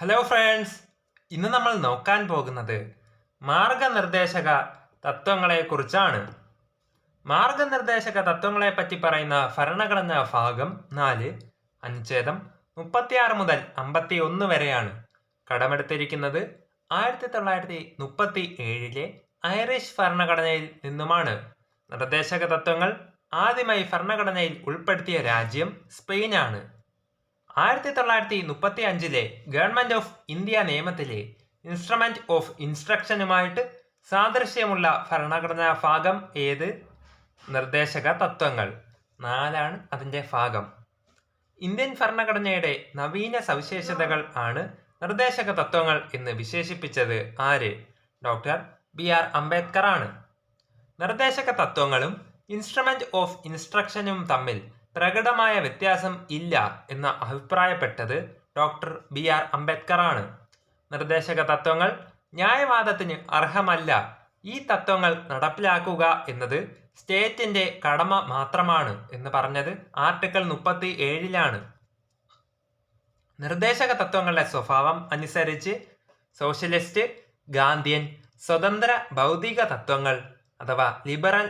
Hello friends ഇന്ന് നമ്മൾ നോക്കാൻ പോകുന്നത് മാർഗനിർദ്ദേശക തത്വങ്ങളെക്കുറിച്ചാണ്. മാർഗനിർദ്ദേശക തത്വങ്ങളെപ്പറ്റി പറയുന്ന ഭരണഘടനാ ഭാഗം നാല് അനുച്ഛേദം മുപ്പത്തിയാറ് മുതൽ അമ്പത്തി ഒന്ന് വരെയാണ്. കടമെടുത്തിരിക്കുന്നത് ആയിരത്തി തൊള്ളായിരത്തി മുപ്പത്തി ഏഴിലെ ഐറിഷ് ഭരണഘടനയിൽ നിന്നുമാണ്. നിർദ്ദേശക തത്വങ്ങൾ ആദ്യമായി ഭരണഘടനയിൽ ഉൾപ്പെടുത്തിയ രാജ്യം സ്പെയിനാണ്. ആയിരത്തി തൊള്ളായിരത്തി മുപ്പത്തി അഞ്ചിലെ ഗവൺമെന്റ് ഓഫ് ഇന്ത്യ നിയമത്തിലെ ഇൻസ്ട്രുമെന്റ് ഓഫ് ഇൻസ്ട്രക്ഷനുമായിട്ട് സാദൃശ്യമുള്ള ഭരണഘടനാ ഭാഗം ഏത്? നിർദ്ദേശക തത്വങ്ങൾ. നാലാണ് അതിന്റെ ഭാഗം. ഇന്ത്യൻ ഭരണഘടനയുടെ നവീന സവിശേഷതകൾ ആണ് നിർദ്ദേശക തത്വങ്ങൾ എന്ന് വിശേഷിപ്പിച്ചത് ആര്? ഡോക്ടർ ബി ആർ അംബേദ്കർ ആണ് നിർദ്ദേശക തത്വങ്ങളും ഇൻസ്ട്രുമെന്റ് ഓഫ് ഇൻസ്ട്രക്ഷനും തമ്മിൽ പ്രകടമായ വ്യത്യാസം ഇല്ല എന്ന് അഭിപ്രായപ്പെട്ടത് ഡോക്ടർ ബി ആർ അംബേദ്കർ ആണ് നിർദ്ദേശക തത്വങ്ങൾ ന്യായവാദത്തിന് അർഹമല്ല. ഈ തത്വങ്ങൾ നടപ്പിലാക്കുക എന്നത് സ്റ്റേറ്റിന്റെ കടമ മാത്രമാണ് എന്ന് പറഞ്ഞത് ആർട്ടിക്കിൾ മുപ്പത്തി ഏഴിലാണ് നിർദ്ദേശക തത്വങ്ങളുടെ സ്വഭാവം അനുസരിച്ച് സോഷ്യലിസ്റ്റ് ഗാന്ധിയൻ സ്വതന്ത്ര ഭൗതിക തത്വങ്ങൾ അഥവാ ലിബറൽ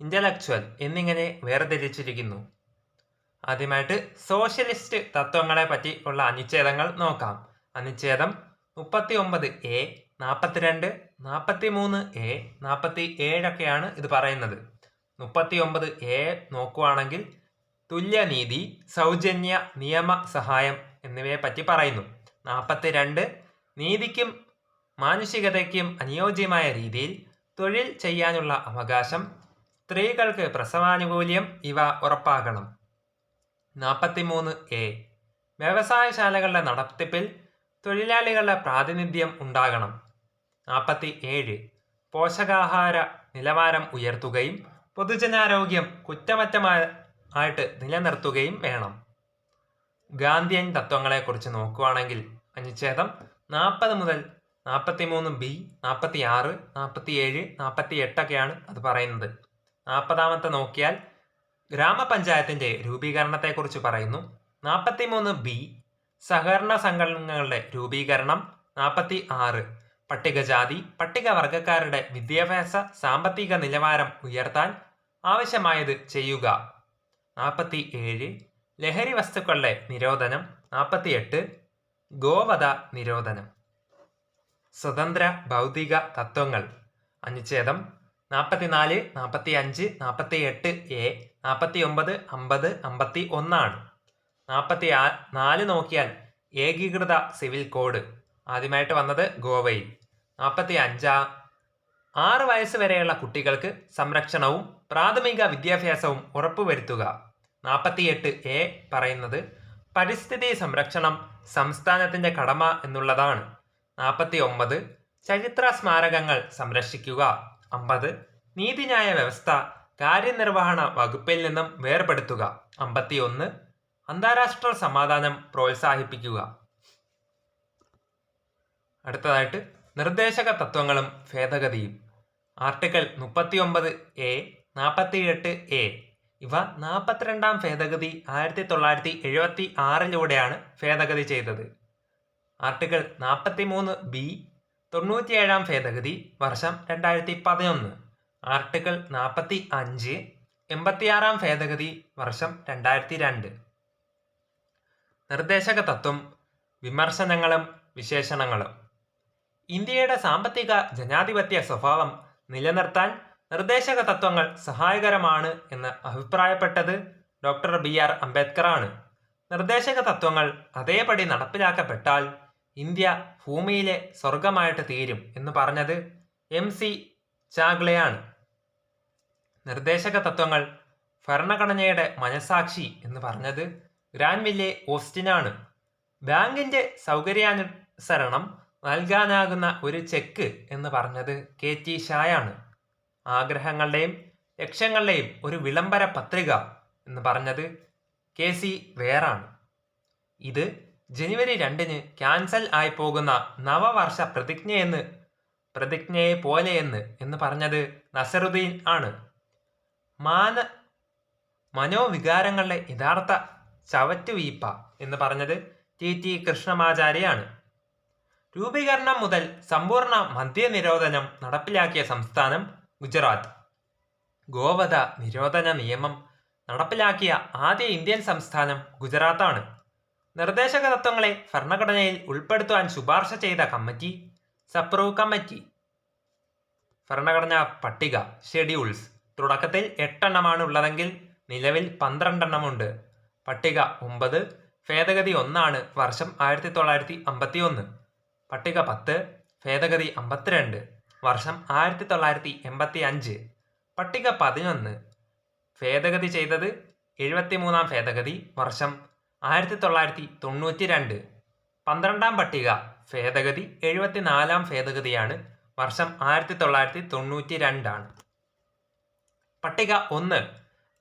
ഇന്റലക്ച്വൽ എന്നിങ്ങനെ വേർതിരിച്ചിരിക്കുന്നു. ആദ്യമായിട്ട് സോഷ്യലിസ്റ്റ് തത്വങ്ങളെ പറ്റി ഉള്ള അനുച്ഛേദങ്ങൾ നോക്കാം. അനുച്ഛേദം മുപ്പത്തി ഒമ്പത് എ നാൽപ്പത്തിരണ്ട് നാൽപ്പത്തി മൂന്ന് എ നാൽപ്പത്തി ഏഴൊക്കെയാണ് ഇത് പറയുന്നത്. മുപ്പത്തി ഒമ്പത് എ നോക്കുവാണെങ്കിൽ തുല്യനീതി സൗജന്യ നിയമ സഹായം എന്നിവയെ പറ്റി പറയുന്നു. നാൽപ്പത്തി രണ്ട് നീതിക്കും മാനുഷികതയ്ക്കും അനുയോജ്യമായ രീതിയിൽ തൊഴിൽ ചെയ്യാനുള്ള അവകാശം സ്ത്രീകൾക്ക് പ്രസവാനുകൂല്യം ഇവ ഉറപ്പാക്കണം. നാൽപ്പത്തിമൂന്ന് എ. വ്യവസായശാലകളുടെ നടത്തിപ്പിൽ തൊഴിലാളികളുടെ പ്രാതിനിധ്യം ഉണ്ടാകണം. നാൽപ്പത്തി ഏഴ് പോഷകാഹാര നിലവാരം ഉയർത്തുകയും പൊതുജനാരോഗ്യം കുറ്റമറ്റമായ ആയിട്ട് നിലനിർത്തുകയും വേണം. ഗാന്ധിയൻ തത്വങ്ങളെക്കുറിച്ച് നോക്കുകയാണെങ്കിൽ അനുച്ഛേദം നാൽപ്പത് മുതൽ നാൽപ്പത്തി മൂന്ന് ബി നാൽപ്പത്തി ആറ് നാൽപ്പത്തി ഏഴ് നാൽപ്പത്തി എട്ടൊക്കെയാണ് അത് പറയുന്നത്. നാൽപ്പതാമത്തെ നോക്കിയാൽ ഗ്രാമപഞ്ചായത്തിന്റെ രൂപീകരണത്തെക്കുറിച്ച് പറയുന്നു. നാൽപ്പത്തി മൂന്ന് ബി സഹകരണ സംഘടനകളുടെ രൂപീകരണം നാൽപ്പത്തി ആറ് പട്ടികജാതി പട്ടികവർഗക്കാരുടെ വിദ്യാഭ്യാസ സാമ്പത്തിക നിലവാരം ഉയർത്താൻ ആവശ്യമായത് ചെയ്യുക. നാൽപ്പത്തി ഏഴ് ലഹരി വസ്തുക്കളുടെ നിരോധനം. നാൽപ്പത്തിയെട്ട് ഗോവധ നിരോധനം. സ്വതന്ത്ര ഭൗതിക തത്വങ്ങൾ. അനുച്ഛേദം നാൽപ്പത്തിനാല് നാൽപ്പത്തി അഞ്ച് നാൽപ്പത്തി എട്ട് എ നാൽപ്പത്തി ഒമ്പത് അമ്പത് അമ്പത്തി ഒന്നാണ് നാൽപ്പത്തി ആ നാല് നോക്കിയാൽ ഏകീകൃത സിവിൽ കോഡ്. ആദ്യമായിട്ട് വന്നത് ഗോവയിൽ. നാൽപ്പത്തി അഞ്ചാ ആറ് വയസ്സ് വരെയുള്ള കുട്ടികൾക്ക് സംരക്ഷണവും പ്രാഥമിക വിദ്യാഭ്യാസവും ഉറപ്പുവരുത്തുക. നാൽപ്പത്തിയെട്ട് എ പറയുന്നത് പരിസ്ഥിതി സംരക്ഷണം സംസ്ഥാനത്തിന്റെ കടമ എന്നുള്ളതാണ്. നാൽപ്പത്തി ഒമ്പത് ചരിത്ര സ്മാരകങ്ങൾ സംരക്ഷിക്കുക. അമ്പത്. നീതിന്യായ വ്യവസ്ഥ കാര്യനിർവഹണ വകുപ്പിൽ നിന്നും വേർപെടുത്തുക അമ്പത്തിയൊന്ന്. അന്താരാഷ്ട്ര സമാധാനം പ്രോത്സാഹിപ്പിക്കുക. അടുത്തതായിട്ട് നിർദ്ദേശക തത്വങ്ങളും ഭേദഗതിയും. ആർട്ടിക്കിൾ മുപ്പത്തിയൊമ്പത് എ നാൽപ്പത്തിയെട്ട് എ. ഇവ നാൽപ്പത്തിരണ്ടാം ഭേദഗതി ആയിരത്തി തൊള്ളായിരത്തി എഴുപത്തി ആറിലൂടെയാണ് ഭേദഗതി ചെയ്തത്. ആർട്ടിക്കിൾ നാൽപ്പത്തി മൂന്ന് ബി തൊണ്ണൂറ്റിയേഴാം ഭേദഗതി വർഷം രണ്ടായിരത്തി പതിനൊന്ന് ആർട്ടിക്കിൾ നാൽപ്പത്തി അഞ്ച് എൺപത്തിയാറാം ഭേദഗതി വർഷം രണ്ടായിരത്തി രണ്ട് നിർദ്ദേശക തത്വം വിമർശനങ്ങളും വിശേഷണങ്ങളും. ഇന്ത്യയുടെ സാമ്പത്തിക ജനാധിപത്യ സ്വഭാവം നിലനിർത്താൻ നിർദ്ദേശക തത്വങ്ങൾ സഹായകരമാണ് എന്ന് അഭിപ്രായപ്പെട്ടത് ഡോക്ടർ ബി ആർ അംബേദ്കറാണ്. നിർദ്ദേശക തത്വങ്ങൾ അതേപടി നടപ്പിലാക്കപ്പെട്ടാൽ ഇന്ത്യ ഭൂമിയിലെ സ്വർഗമായിട്ട് തീരും എന്ന് പറഞ്ഞത് എം സി ചാഗ്ലയാണ്. നിർദ്ദേശക തത്വങ്ങൾ ഭരണഘടനയുടെ മനസാക്ഷി എന്ന് പറഞ്ഞത് ഗ്രാൻവില്ലെ ഓസ്റ്റിനാണ്. ബാങ്കിന്റെ സൗകര്യാനുസരണം നൽകാനാകുന്ന ഒരു ചെക്ക് എന്ന് പറഞ്ഞത് കെ ടി ഷായാണ്. ആഗ്രഹങ്ങളുടെയും ലക്ഷ്യങ്ങളുടെയും ഒരു വിളംബര പത്രിക എന്ന് പറഞ്ഞത് കെ സി വേറാണ്. ഇത് ജനുവരി രണ്ടിന് ക്യാൻസൽ ആയി പോകുന്ന നവവർഷ പ്രതിജ്ഞയെന്ന് പ്രതിജ്ഞയെ പോലെയെന്ന് എന്ന് പറഞ്ഞത് നസറുദ്ദീൻ ആണ്. മാന മനോവികാരങ്ങളുടെ യഥാർത്ഥ ചവറ്റുവീപ്പ എന്ന് പറഞ്ഞത് ടി ടി കൃഷ്ണമാചാര്യയാണ്. രൂപീകരണം മുതൽ സമ്പൂർണ മദ്യനിരോധനം നടപ്പിലാക്കിയ സംസ്ഥാനം ഗുജറാത്ത്. ഗോവധ നിരോധന നിയമം നടപ്പിലാക്കിയ ആദ്യ ഇന്ത്യൻ സംസ്ഥാനം ഗുജറാത്താണ്. നിർദ്ദേശക തത്വങ്ങളെ ഭരണഘടനയിൽ ഉൾപ്പെടുത്തുവാൻ ശുപാർശ ചെയ്ത കമ്മിറ്റി സപ്രൂവ് കമ്മിറ്റി. ഭരണഘടനാ പട്ടിക ഷെഡ്യൂൾസ് തുടക്കത്തിൽ എട്ടെണ്ണമാണ് ഉള്ളതെങ്കിൽ നിലവിൽ പന്ത്രണ്ടെണ്ണമുണ്ട്. പട്ടിക ഒമ്പത് ഭേദഗതി ഒന്നാണ് വർഷം ആയിരത്തി തൊള്ളായിരത്തി അമ്പത്തി ഒന്ന് പട്ടിക പത്ത് ഭേദഗതി അമ്പത്തിരണ്ട് വർഷം ആയിരത്തി തൊള്ളായിരത്തി എൺപത്തി അഞ്ച് പട്ടിക പതിനൊന്ന് ഭേദഗതി ചെയ്തത് എഴുപത്തിമൂന്നാം ഭേദഗതി വർഷം ആയിരത്തി തൊള്ളായിരത്തി തൊണ്ണൂറ്റി രണ്ട് പന്ത്രണ്ടാം പട്ടിക ഭേദഗതി എഴുപത്തിനാലാം ഭേദഗതിയാണ്. വർഷം ആയിരത്തി തൊള്ളായിരത്തി തൊണ്ണൂറ്റി രണ്ടാണ് പട്ടിക ഒന്ന്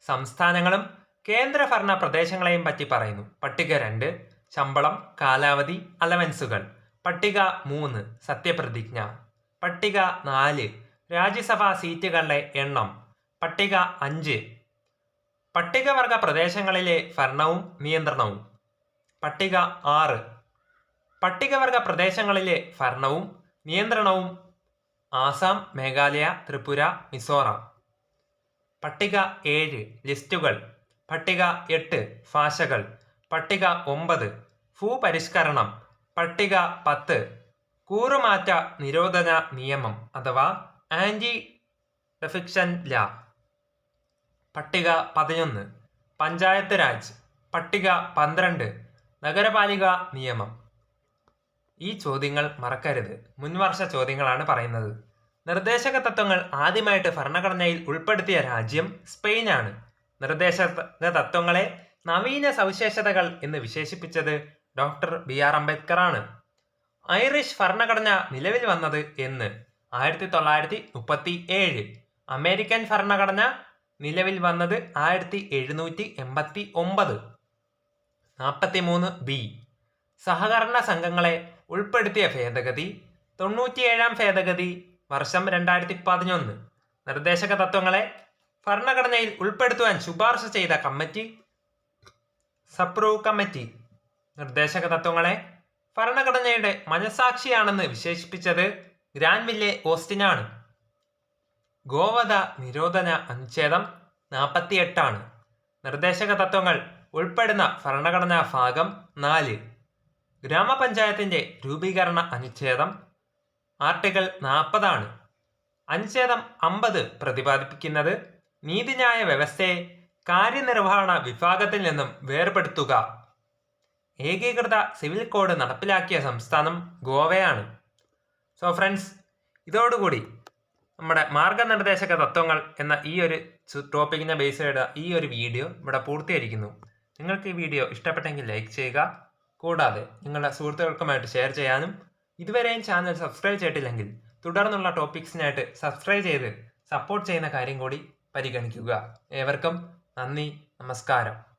സംസ്ഥാനങ്ങളും കേന്ദ്രഭരണ പ്രദേശങ്ങളെയും പറ്റി പറയുന്നു. പട്ടിക രണ്ട് ശമ്പളം കാലാവധി അലവൻസുകൾ. പട്ടിക മൂന്ന് സത്യപ്രതിജ്ഞ. പട്ടിക നാല് രാജ്യസഭാ സീറ്റുകളുടെ എണ്ണം. പട്ടിക അഞ്ച് പട്ടികവർഗ പ്രദേശങ്ങളിലെ ഭരണവും നിയന്ത്രണവും. പട്ടിക ആറ്. പട്ടികവർഗ പ്രദേശങ്ങളിലെ ഭരണവും നിയന്ത്രണവും ആസാം മേഘാലയ ത്രിപുര മിസോറാം. പട്ടിക ഏഴ് ലിസ്റ്റുകൾ. പട്ടിക എട്ട് ഭാഷകൾ. പട്ടിക ഒമ്പത് ഭൂപരിഷ്കരണം. പട്ടിക പത്ത് കൂറുമാറ്റ നിരോധന നിയമം അഥവാ ആന്റി ഡെഫിക്ഷൻ ലാ. പട്ടിക പതിനൊന്ന്. പഞ്ചായത്ത് രാജ്. പട്ടിക പന്ത്രണ്ട്. നഗരപാലിക നിയമം. ഈ ചോദ്യങ്ങൾ മറക്കരുത്. മുൻവർഷ ചോദ്യങ്ങളാണ് പറയുന്നത്. നിർദ്ദേശക തത്വങ്ങൾ ആദ്യമായിട്ട് ഭരണഘടനയിൽ ഉൾപ്പെടുത്തിയ രാജ്യം സ്പെയിനാണ്. നിർദ്ദേശക തത്വങ്ങളെ നവീന സവിശേഷതകൾ എന്ന് വിശേഷിപ്പിച്ചത് ഡോക്ടർ ബി ആർ അംബേദ്കർ ആണ് ഐറിഷ് ഭരണഘടന നിലവിൽ വന്നത് എന്ന് ആയിരത്തി തൊള്ളായിരത്തി മുപ്പത്തി ഏഴ്. അമേരിക്കൻ ഭരണഘടന നിലവിൽ വന്നത് ആയിരത്തി എഴുന്നൂറ്റി എൺപത്തി ഒമ്പത് നാൽപ്പത്തി മൂന്ന് ബി. സഹകരണ സംഘങ്ങളെ ഉൾപ്പെടുത്തിയ ഭേദഗതി തൊണ്ണൂറ്റിയേഴാം ഭേദഗതി വർഷം രണ്ടായിരത്തി പതിനൊന്ന് നിർദ്ദേശക തത്വങ്ങളെ ഭരണഘടനയിൽ ഉൾപ്പെടുത്തുവാൻ ശുപാർശ ചെയ്ത കമ്മിറ്റി സപ്രൂവ് കമ്മിറ്റി. നിർദ്ദേശക തത്വങ്ങളെ ഭരണഘടനയുടെ മനസാക്ഷിയാണെന്ന് വിശേഷിപ്പിച്ചത് ഗ്രാൻവില്ലെ ഓസ്റ്റിനാണ്. ഗോവധ നിരോധന അനുച്ഛേദം നാൽപ്പത്തിയെട്ടാണ് നിർദ്ദേശക തത്വങ്ങൾ ഉൾപ്പെടുന്ന ഭരണഘടനാ ഭാഗം നാല്. ഗ്രാമപഞ്ചായത്തിന്റെ രൂപീകരണ അനുച്ഛേദം ആർട്ടിക്കിൾ നാൽപ്പതാണ്. അനുച്ഛേദം അമ്പത് പ്രതിപാദിപ്പിക്കുന്നത് നീതിന്യായ വ്യവസ്ഥയെ കാര്യനിർവഹണ വിഭാഗത്തിൽ നിന്നും വേർപെടുത്തുക. ഏകീകൃത സിവിൽ കോഡ് നടപ്പിലാക്കിയ സംസ്ഥാനം ഗോവയാണ്. സോ ഫ്രണ്ട്സ് ഇതോടുകൂടി നമ്മുടെ മാർഗനിർദ്ദേശക തത്വങ്ങൾ എന്ന ഈ ഒരു ടോപ്പിക്കിനെ ബേസ് ചെയ്ത ഈ ഒരു വീഡിയോ ഇവിടെ പൂർത്തീകരിക്കുന്നു. നിങ്ങൾക്ക് ഈ വീഡിയോ ഇഷ്ടപ്പെട്ടെങ്കിൽ ലൈക്ക് ചെയ്യുക. കൂടാതെ നിങ്ങളുടെ സുഹൃത്തുക്കൾക്കുമായിട്ട് ഷെയർ ചെയ്യാനും ഇതുവരെയും ചാനൽ സബ്സ്ക്രൈബ് ചെയ്തിട്ടില്ലെങ്കിൽ തുടർന്നുള്ള ടോപ്പിക്സിനായിട്ട് സബ്സ്ക്രൈബ് ചെയ്ത് സപ്പോർട്ട് ചെയ്യുന്ന കാര്യം കൂടി പരിഗണിക്കുക. ഏവർക്കും നന്ദി നമസ്കാരം.